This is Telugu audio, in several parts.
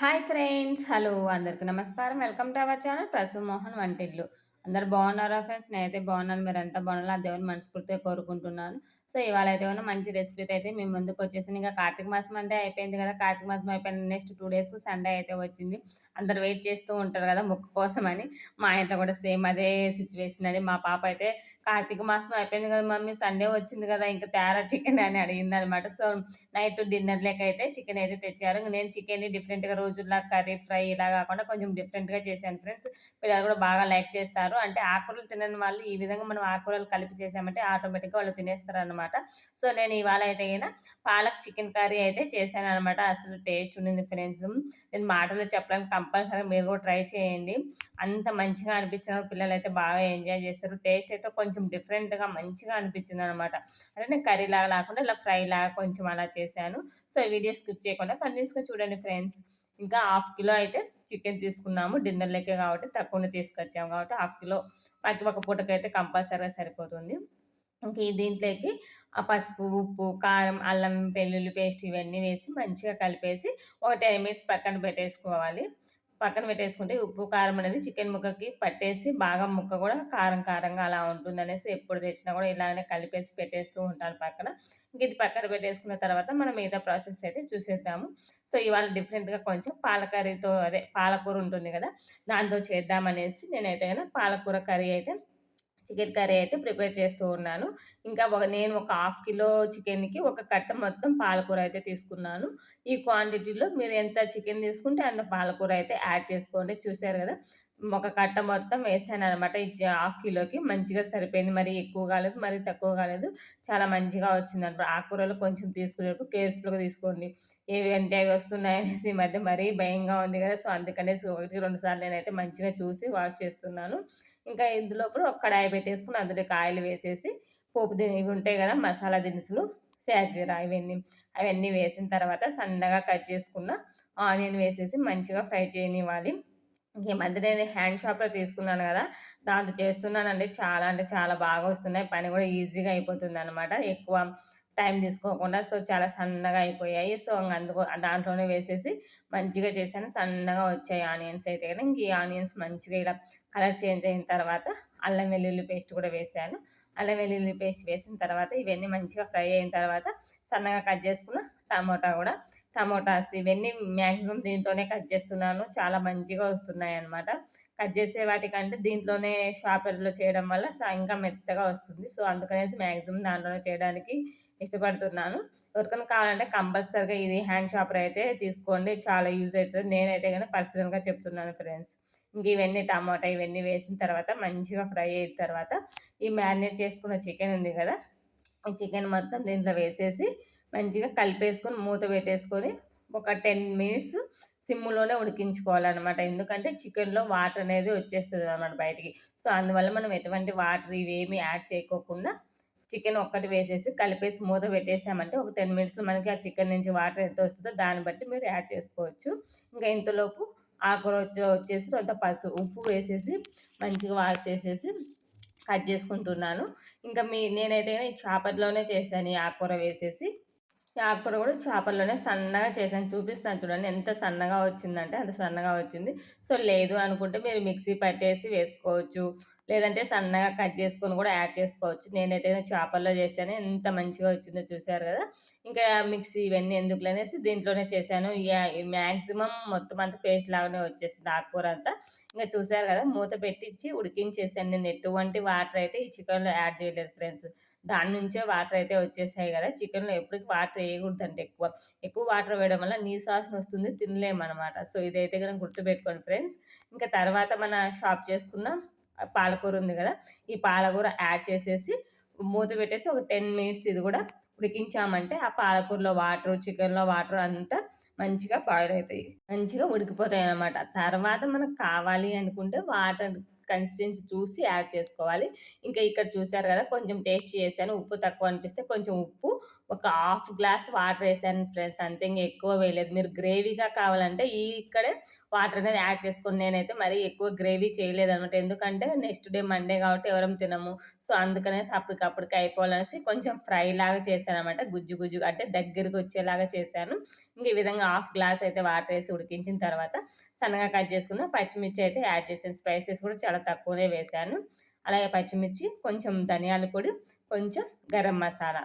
హాయ్ ఫ్రెండ్స్ హలో అందరికీ నమస్కారం. Welcome to our channel Prasu Mohan వంటిల్లు. అందరు బాగున్నారా ఫ్రెండ్స్? నేనైతే బాగున్నాను. మీరు ఎంత బాగున్నారో? ఆ దేవుని మనస్ఫూర్తిగా కోరుకుంటున్నాను. సో ఇవాళ అయితే ఉన్న మంచి రెసిపీతో అయితే మేము ముందుకు వచ్చేసింది ఇంకా కార్తీక మాసం అంటే అయిపోయింది కదా కార్తీక మాసం అయిపోయింది నెక్స్ట్ టూ డేస్ సండే అయితే వచ్చింది. అందరు వెయిట్ చేస్తూ ఉంటారు కదా ముక్క కోసం అని. మా ఇంట్లో కూడా సేమ్ అదే సిచ్యువేషన్ అని మా పాప అయితే కార్తీక మాసం అయిపోయింది కదా మమ్మీ సండే వచ్చింది కదా ఇంకా తేరా చికెన్ అని అడిగింది అనమాట సో నైట్ డిన్నర్ లెక్క అయితే చికెన్ అయితే తెచ్చారు. నేను చికెన్ డిఫరెంట్గా రోజుల్లా కర్రీ ఫ్రై ఇలా కాకుండా కొంచెం డిఫరెంట్గా చేశాను ఫ్రెండ్స్. పిల్లలు కూడా బాగా లైక్ చేస్తారు. అంటే ఆకుకూరలు తినని వాళ్ళు ఈ విధంగా మనం ఆకుకూరలు కలిపి చేసామంటే ఆటోమేటిక్గా వాళ్ళు తినేస్తారు అనమాట సో నేను ఇవాళ అయితే అయినా పాలక్ చికెన్ కర్రీ అయితే చేశాను అనమాట అసలు టేస్ట్ ఉండింది ఫ్రెండ్స్. నేను మాటలు చెప్పడానికి కంపల్సరీ మీరు కూడా ట్రై చేయండి. అంత మంచిగా అనిపించిన పిల్లలు అయితే బాగా ఎంజాయ్ చేస్తారు. టేస్ట్ అయితే కొంచెం డిఫరెంట్గా మంచిగా అనిపించింది అనమాట అంటే నేను కర్రీ లాగా లేకుండా ఇలా ఫ్రై లాగా కొంచెం అలా చేశాను. సో వీడియో స్కిప్ చేయకుండా కంటిన్యూస్గా చూడండి ఫ్రెండ్స్. ఇంకా హాఫ్ కిలో అయితే చికెన్ తీసుకున్నాము. డిన్నర్ లెక్క కాబట్టి తక్కువనే తీసుకొచ్చాము కాబట్టి హాఫ్ కిలో. మాకు ఒక పూటకైతే కంపల్సరీగా సరిపోతుంది. ఇంక దీంట్లోకి ఆ పసుపు ఉప్పు కారం అల్లం వెల్లుల్లి పేస్ట్ ఇవన్నీ వేసి మంచిగా కలిపేసి ఒక టెన్ మినిట్స్ పక్కన పెట్టేసుకోవాలి. పక్కన పెట్టేసుకుంటే ఉప్పు కారం అనేది చికెన్ ముక్కకి పట్టేసి బాగా ముక్క కూడా కారం కారంగా అలా ఉంటుంది అనేసి ఎప్పుడు తెచ్చినా కూడా ఇలానే కలిపేసి పెట్టేస్తూ ఉంటాను పక్కన. ఇంక ఇది పక్కన పెట్టేసుకున్న తర్వాత మనం మిగతా ప్రాసెస్ అయితే చూసేద్దాము. సో ఇవాళ డిఫరెంట్గా కొంచెం పాలకర్రీతో అదే పాలకూర ఉంటుంది కదా దాంతో చేద్దామనేసి నేనైతే పాలకూర కర్రీ అయితే చికెన్ కర్రీ అయితే ప్రిపేర్ చేస్తూ ఉన్నాను. ఇంకా ఒక నేను ఒక హాఫ్ కిలో చికెన్కి ఒక కట్ట మొత్తం పాలకూర అయితే తీసుకున్నాను. ఈ క్వాంటిటీలో మీరు ఎంత చికెన్ తీసుకుంటే అంత పాలకూర అయితే యాడ్ చేసుకోండి. చూసారు కదా? ఒక కట్ట మొత్తం వేసాను అనమాట ఈ హాఫ్ కిలోకి మంచిగా సరిపోయింది. మరి ఎక్కువ కాలేదు మరి తక్కువ కాలేదు. చాలా మంచిగా వచ్చింది అనమాట ఆకుకూరలు కొంచెం తీసుకునేటప్పుడు కేర్ఫుల్గా తీసుకోండి. ఏవి అంటే అవి వస్తున్నాయనేసి ఈ మధ్య మరీ భయంగా ఉంది కదా. సో అందుకనేసి ఒకటి రెండు సార్లు నేనైతే మంచిగా చూసి వాష్ చేస్తున్నాను. ఇంకా ఇందులో ఒక కడాయి పెట్టేసుకుని అందులో ఆయిల్ వేసేసి పోపు ఇవి ఉంటాయి కదా మసాలా దినుసులు శాజీరా ఇవన్నీ. అవన్నీ వేసిన తర్వాత సన్నగా కట్ చేసుకున్న ఆనియన్ వేసేసి మంచిగా ఫ్రై చేయనివ్వాలి. ఈ మధ్య నేను హ్యాండ్ షాప్లో తీసుకున్నాను కదా దాంతో చేస్తున్నానండి. చాలా అంటే చాలా బాగా వస్తున్నాయి. పని కూడా ఈజీగా అయిపోతుంది అనమాట ఎక్కువ టైం తీసుకోకుండా సో చాలా సన్నగా అయిపోయాయి. సో అందుకో దాంట్లోనే వేసేసి మంచిగా చేశాను. సన్నగా వచ్చాయి ఆనియన్స్ అయితే కానీ ఇంక ఈ ఆనియన్స్ మంచిగా ఇలా కలర్ చేంజ్ అయిన తర్వాత అల్లం వెల్లుల్లి పేస్ట్ కూడా వేసాను. అల్లం వెల్లుల్లి పేస్ట్ వేసిన తర్వాత ఇవన్నీ మంచిగా ఫ్రై అయిన తర్వాత సన్నగా కట్ చేసుకున్న టమోటా కూడా. టమోటాస్ ఇవన్నీ మ్యాక్సిమం దీంట్లోనే కట్ చేస్తున్నాను. చాలా మంచిగా వస్తున్నాయి అనమాట కట్ చేసే వాటికంటే దీంట్లోనే షాపర్లో చేయడం వల్ల ఇంకా మెత్తగా వస్తుంది. సో అందుకనేసి మ్యాక్సిమం దాంట్లోనే చేయడానికి ఇష్టపడుతున్నాను. ఎవరికైనా కావాలంటే కంపల్సరిగా ఇది హ్యాండ్ షాపర్ అయితే తీసుకోండి. చాలా యూజ్ అవుతుంది. నేనైతే కానీ పర్సనల్గా చెప్తున్నాను ఫ్రెండ్స్. ఇవన్నీ టమాటా ఇవన్నీ వేసిన తర్వాత మంచిగా ఫ్రై అయిన తర్వాత ఈ మ్యారినేట్ చేసుకున్న చికెన్ ఉంది కదా ఈ చికెన్ మొత్తం దీంట్లో వేసేసి మంచిగా కలిపేసుకొని మూత పెట్టేసుకొని ఒక టెన్ మినిట్స్ సిమ్లోనే ఉడికించుకోవాలన్నమాట. ఎందుకంటే చికెన్లో వాటర్ అనేది వచ్చేస్తుంది అనమాట బయటికి. సో అందువల్ల మనం ఎటువంటి వాటర్ ఇవేమి యాడ్ చేయకోకుండా చికెన్ ఒక్కటి వేసేసి కలిపేసి మూత పెట్టేసామంటే ఒక టెన్ మినిట్స్లో మనకి ఆ చికెన్ నుంచి వాటర్ ఎంత వస్తుందో దాన్ని బట్టి మీరు యాడ్ చేసుకోవచ్చు. ఇంకా ఇంతలోపు ఆకుకూర వచ్చేసి కొంత పసుపు ఉప్పు వేసేసి మంచిగా వాష్ చేసేసి కట్ చేసుకుంటున్నాను. ఇంకా మీ నేనైతే ఈ చేపల్లోనే చేశాను ఈ ఆకుకూర వేసేసి. ఈ ఆకుకూర కూడా చేపల్లోనే సన్నగా చేశాను. చూపిస్తాను చూడండి ఎంత సన్నగా వచ్చిందంటే అంత సన్నగా వచ్చింది. సో లేదు అనుకుంటే మీరు మిక్సీ పట్టేసి వేసుకోవచ్చు. లేదంటే సన్నగా కట్ చేసుకొని కూడా యాడ్ చేసుకోవచ్చు. నేనైతే చేపల్లో చేశాను. ఎంత మంచిగా వచ్చిందో చూసారు కదా. ఇంకా మిక్సీ ఇవన్నీ ఎందుకు అనేసి దీంట్లోనే చేశాను. మ్యాక్సిమం మొత్తం అంతా పేస్ట్ లాగానే వచ్చేసింది ఆకుకూర అంతా. ఇంకా చూసారు కదా మూత పెట్టించి ఉడికించేసాను నేను. ఎటువంటి వాటర్ అయితే ఈ చికెన్లో యాడ్ చేయలేదు ఫ్రెండ్స్. దాని నుంచే వాటర్ అయితే వచ్చేసాయి కదా. చికెన్లో ఎప్పటికి వాటర్ వేయకూడదంటే ఎక్కువ. ఎక్కువ వాటర్ వేయడం వల్ల నీ సాసన వస్తుంది తినలేము అనమాట సో ఇదైతే కనుక గుర్తుపెట్టుకోండి ఫ్రెండ్స్. ఇంకా తర్వాత మన షాప్ చేసుకున్న పాలకూర ఉంది కదా ఈ పాలకూర యాడ్ చేసేసి మూత పెట్టేసి ఒక టెన్ మినిట్స్ ఇది కూడా ఉడికించామంటే ఆ పాలకూరలో వాటర్ చికెన్లో వాటర్ అంతా మంచిగా బాయిల్ అవుతాయి. మంచిగా ఉడికిపోతాయి అనమాట తర్వాత మనకు కావాలి అనుకుంటే వాటర్ కన్సిస్టెన్సీ చూసి యాడ్ చేసుకోవాలి. ఇంకా ఇక్కడ చూసారు కదా కొంచెం టేస్ట్ చేశాను. ఉప్పు తక్కువ అనిపిస్తే కొంచెం ఉప్పు ఒక హాఫ్ గ్లాస్ వాటర్ వేసాను ఫ్రెండ్స్. అంతే ఇంకా ఎక్కువ వేయలేదు. మీరు గ్రేవీగా కావాలంటే ఈ ఇక్కడే వాటర్ అనేది యాడ్ చేసుకుని నేనైతే మరీ ఎక్కువ గ్రేవీ చేయలేదు అనమాట ఎందుకంటే నెక్స్ట్ డే మండే కాబట్టి ఎవరం తినము. సో అందుకనేసి అప్పటికప్పటికి అయిపోవాలనేసి కొంచెం ఫ్రై లాగా చేశాను అనమాట గుజ్జు గుజ్జు అంటే దగ్గరికి వచ్చేలాగా చేశాను. ఇంక ఈ విధంగా హాఫ్ గ్లాస్ అయితే వాటర్ వేసి ఉడికించిన తర్వాత సన్నగా కట్ చేసుకున్న పచ్చిమిర్చి అయితే యాడ్ చేసాను స్పైసెస్ కూడా చాలా తక్కువనే వేశాను అలాగే పచ్చిమిర్చి కొంచెం ధనియాల పొడి కొంచెం గరం మసాలా.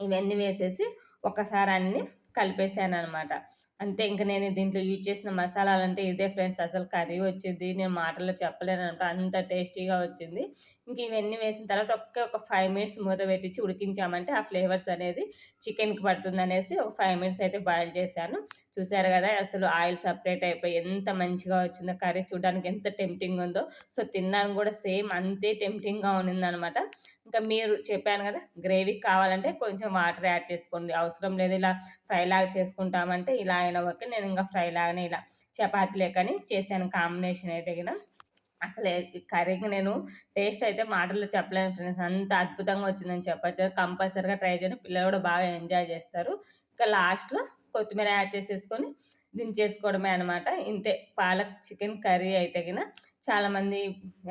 ఇవన్నీ వేసేసి ఒకసారి అన్నీ కలిపేసాను అనమాట అంతే ఇంకా నేను దీంట్లో యూజ్ చేసిన మసాలాలు అంటే ఇదే ఫ్రెండ్స్ అసలు కర్రీ వచ్చింది నేను మాటల్లో చెప్పలేను అనమాట అంత టేస్టీగా వచ్చింది. ఇంక ఇవన్నీ వేసిన తర్వాత ఒక్క ఒక ఫైవ్ మినిట్స్ మూత పెట్టించి ఉడికించామంటే ఆ ఫ్లేవర్స్ అనేది చికెన్కి పడుతుంది అనేసి ఒక ఫైవ్ మినిట్స్ అయితే బాయిల్ చేశాను. చూసారు కదా అసలు ఆయిల్ సపరేట్ అయిపోయి ఎంత మంచిగా వచ్చిందో కర్రీ చూడడానికి ఎంత టెంప్టింగ్ ఉందో. సో తిన్నాను కూడా సేమ్ అంతే టెంప్టింగ్గా ఉన్నిందనమాట. ఇంకా మీరు చెప్పాను కదా గ్రేవీకి కావాలంటే కొంచెం వాటర్ యాడ్ చేసుకోండి. అవసరం లేదు ఇలా ఫ్రై లాగా చేసుకుంటామంటే ఇలా అయినా ఓకే నేను ఇంకా ఫ్రై లాగానే ఇలా చపాతీ లేకని చేశాను. కాంబినేషన్ అయితే కదా అసలు కర్రీకి నేను టేస్ట్ అయితే మాటల్లో చెప్పలేను ఫ్రెండ్స్. అంత అద్భుతంగా వచ్చిందని చెప్పచ్చు. కంపల్సరీగా ట్రై చేయండి. పిల్లలు కూడా బాగా ఎంజాయ్ చేస్తారు. ఇంకా లాస్ట్లో కొత్తిమీర యాడ్ చేసేసుకొని దించేసుకోవడమే అనమాట ఇంతే. పాలక్ చికెన్ కర్రీ అయితే కిన చాలామంది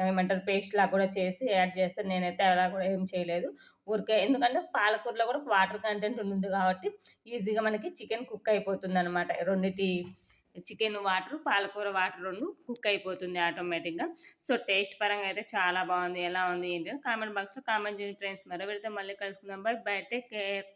ఏమంటారు పేస్ట్ లాగా కూడా చేసి యాడ్ చేస్తారు నేనైతే అలా కూడా ఏం చేయలేదు ఊరికే. ఎందుకంటే పాలకూరలో కూడా వాటర్ కంటెంట్ ఉంటుంది కాబట్టి ఈజీగా మనకి చికెన్ కుక్ అయిపోతుంది అనమాట రెండిటి చికెన్ వాటర్ పాలకూర వాటర్ రెండు కుక్ అయిపోతుంది ఆటోమేటిక్గా. సో టేస్ట్ పరంగా అయితే చాలా బాగుంది. ఎలా ఉంది ఏంటి కామెంట్ బాక్స్లో కామెంట్ చేయండి ఫ్రెండ్స్. మరో పెడితే మళ్ళీ కలుసుకుందాం. Bye bye. Take care.